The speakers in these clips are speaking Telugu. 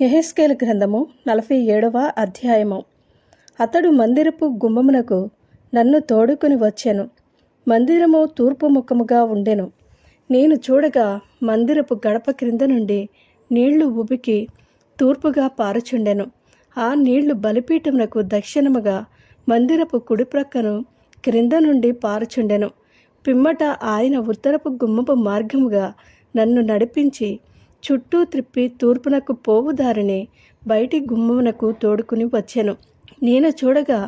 యెహెజ్కేలు గ్రంథము నలభై ఏడవ అధ్యాయము. అతడు మందిరపు గుమ్మమునకు నన్ను తోడుకుని వచ్చాను. మందిరము తూర్పు ముఖముగా ఉండెను. నేను చూడగా మందిరపు గడప క్రింద నుండి నీళ్ళు ఉబికి తూర్పుగా పారుచుండెను. ఆ నీళ్ళు బలిపీఠమునకు దక్షిణముగా మందిరపు కుడి ప్రక్కను క్రింద నుండి పారుచుండెను. పిమ్మట ఆయన ఉత్తరపు గుమ్మపు మార్గముగా నన్ను నడిపించి చుట్టూ త్రిప్పి తూర్పునకు పోవు దారిని బయటి గుమ్మమునకు తోడుకుని వచ్చాను. నేను చూడగా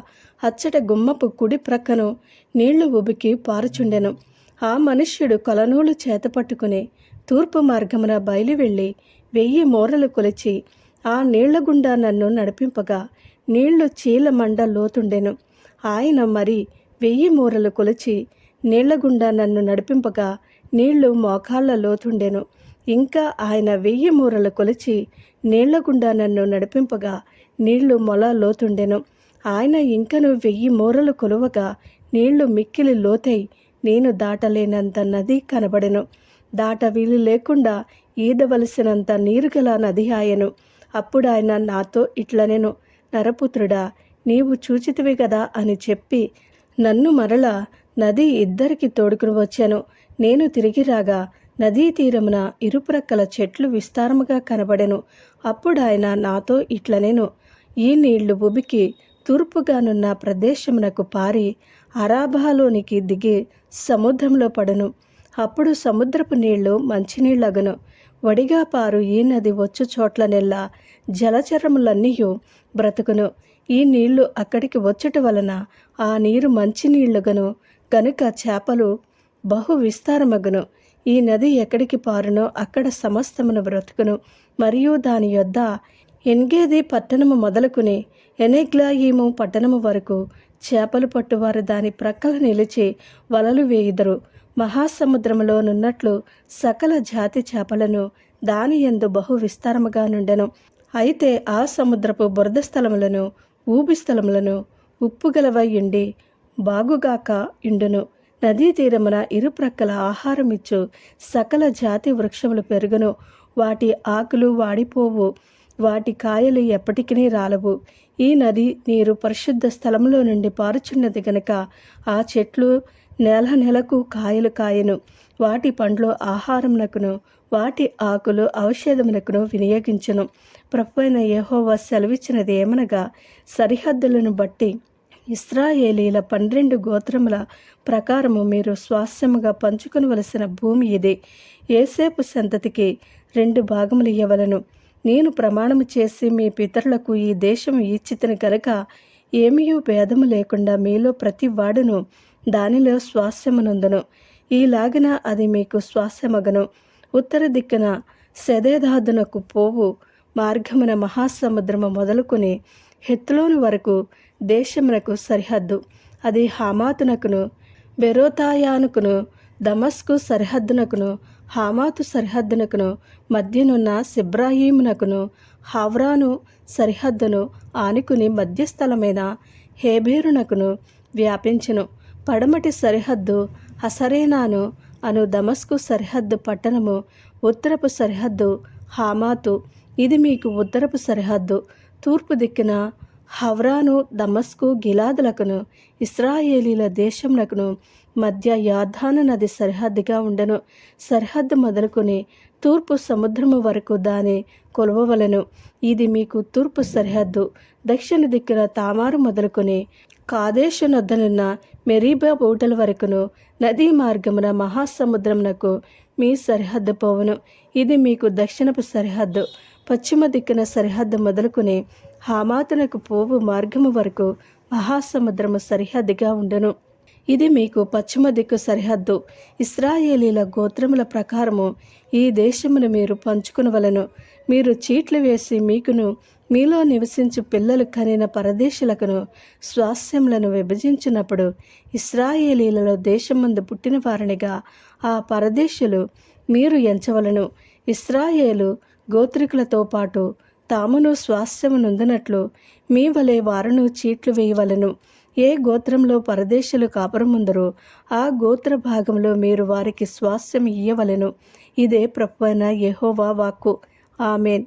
అచ్చట గుమ్మపు కుడి ప్రక్కను నీళ్ళు ఉబికి పారుచుండెను. ఆ మనుష్యుడు కొలనూలు చేత పట్టుకుని తూర్పు మార్గమున బయలు వెళ్ళి వెయ్యి మూరలు కొలిచి ఆ నీళ్ళ గుండా నన్ను నడిపింపగా నీళ్ళు చీల మండ లోతుండెను. ఆయన మరి వెయ్యి మూరలు కొలిచి నీళ్ళ గుండా నన్ను నడిపింపగా నీళ్ళు మోకాళ్ళ లోతుండెను. ఇంకా ఆయన వెయ్యి మూరలు కొలిచి నీళ్ళ గుండా నన్ను నడిపింపగా నీళ్ళు మొల లోతుండెను. ఆయన ఇంకను వెయ్యి మూరలు కొలువగా నీళ్ళు మిక్కిలి లోతై నేను దాటలేనంత నది కనబడెను. దాట వీలు లేకుండా ఈదవలసినంత నీరు గల నది ఆయను. అప్పుడు ఆయన నాతో ఇట్లనెను నరపుత్రుడా నీవు చూచితివి కదా అని చెప్పి నన్ను మరల నది ఇద్దరికి తోడుకుని వచ్చాను. నేను తిరిగి రాగా నదీ తీరమున ఇరుప్రక్కల చెట్లు విస్తారముగా కనబడెను. అప్పుడు ఆయన నాతో ఇట్లనేను ఈ నీళ్ళు ఉబికి తూర్పుగానున్న ప్రదేశమునకు పారి అరాబాలోనికి దిగి సముద్రంలో పడను. అప్పుడు సముద్రపు నీళ్ళు మంచినీళ్ళగును వడిగా పారు ఈ నది వచ్చు చోట్లనెల్లా జలచరములన్నీ బ్రతుకును. ఈ నీళ్ళు అక్కడికి వచ్చుట వలన ఆ నీరు మంచినీళ్ళుగను. కనుక చేపలు బహు విస్తారమగును. ఈ నది ఎక్కడికి పారునో అక్కడ సమస్తమును బ్రతుకును. మరియు దాని యొద్ద ఎన్గేది పట్టణము మొదలుకుని ఎనెగ్లాయిము పట్టణము వరకు చేపలు పట్టువారు దాని ప్రక్కల నిలిచి వలలు వేయుదరు. మహాసముద్రములో నున్నట్లు సకల జాతి చేపలను దాని యందు బహు విస్తారముగా నుండెను. అయితే ఆ సముద్రపు బురద స్థలములను ఊబి స్థలములను ఉప్పుగలవై ఉండి బాగుగాక ఇండును నదీ తీరమున ఇరుప్రక్కల ఆహారమిచ్చు సకల జాతి వృక్షములు పెరుగును. వాటి ఆకులు వాడిపోవు. వాటి కాయలు ఎప్పటికీ రాలవు. ఈ నది నీరు పరిశుద్ధ స్థలంలో నుండి పారుచున్నది గనక ఆ చెట్లు నెల నెలకు కాయలు కాయను. వాటి పండ్లు ఆహారమునకును వాటి ఆకులు ఔషధమునకును వినియోగించును. ప్రభువైన యెహోవా సెలవిచ్చినది ఏమనగా సరిహద్దులను బట్టి ఇస్రాయేలీల పన్నెండు గోత్రముల ప్రకారము మీరు స్వాస్యముగా పంచుకొనవలసిన భూమి ఇది. ఏసేపు సంతతికి రెండు భాగములు ఇవ్వవలను నేను ప్రమాణము చేసి మీ పితరులకు ఈ దేశం ఇచ్చితని కనుక ఏమీయూ భేదము లేకుండా మీలో ప్రతి వాడును దానిలో స్వాస్యమునందును. ఈలాగిన అది మీకు స్వాస్యమగను. ఉత్తర దిక్కున సెదేదాదునకు పోవు మార్గమున మహాసముద్రము మొదలుకొని హెత్లోను వరకు దేశమునకు సరిహద్దు. అది హామాతునకును బెరోతాయానుకును దమస్కు సరిహద్దునకును హామాతు సరిహద్దునకును మధ్యనున్న సిబ్రాహీమునకును హావ్రాను సరిహద్దును ఆనుకుని మధ్యస్థలమైన హేబేరునకును వ్యాపించును. పడమటి సరిహద్దు హసరేనాను అను దమస్కు సరిహద్దు పట్టణము ఉత్తరపు సరిహద్దు హామాతు. ఇది మీకు ఉత్తరపు సరిహద్దు. తూర్పు దిక్కున హవ్రాను దమస్కు గిలాదులకును ఇస్రాయేలీల దేశమునకును మధ్య యాధాన నది సరిహద్దుగా ఉండను. సరిహద్దు మొదలుకొని తూర్పు సముద్రము వరకు దాని కొలవవలను. ఇది మీకు తూర్పు సరిహద్దు. దక్షిణ దిక్కున తామారు మొదలుకొని కాదేశు నొద్దనున్న మెరీబా బోటల వరకును నదీ మార్గమున మహాసముద్రమునకు మీ సరిహద్దు పోవును. ఇది మీకు దక్షిణపు సరిహద్దు. పశ్చిమ దిక్కున సరిహద్దు మొదలుకొని హామాతునకు పోవు మార్గము వరకు మహాసముద్రము సరిహద్దుగా ఉండను. ఇది మీకు పశ్చిమ దిక్కు సరిహద్దు. ఇస్రాయేలీల గోత్రముల ప్రకారము ఈ దేశమును మీరు పంచుకునవలను. మీరు చీట్లు వేసి మీకును మీలో నివసించు పిల్లలు కనిన పరదేశులకును స్వాస్యములను విభజించినప్పుడు ఇస్రాయేలీలలో దేశమందు పుట్టిన వారినిగా ఆ పరదేశులు మీరు ఎంచవలను. ఇస్రాయేలు గోత్రికులతో పాటు తామును స్వాస్థ్యమునుందినట్లు మీ వలె వారును చీట్లు వేయవలను. ఏ గోత్రంలో పరదేశులు కాపురముందరో ఆ గోత్ర భాగంలో మీరు వారికి స్వాస్థ్యం ఇయ్యవలెను. ఇదే ప్రభువైన యహోవా వాక్కు. ఆమెన్.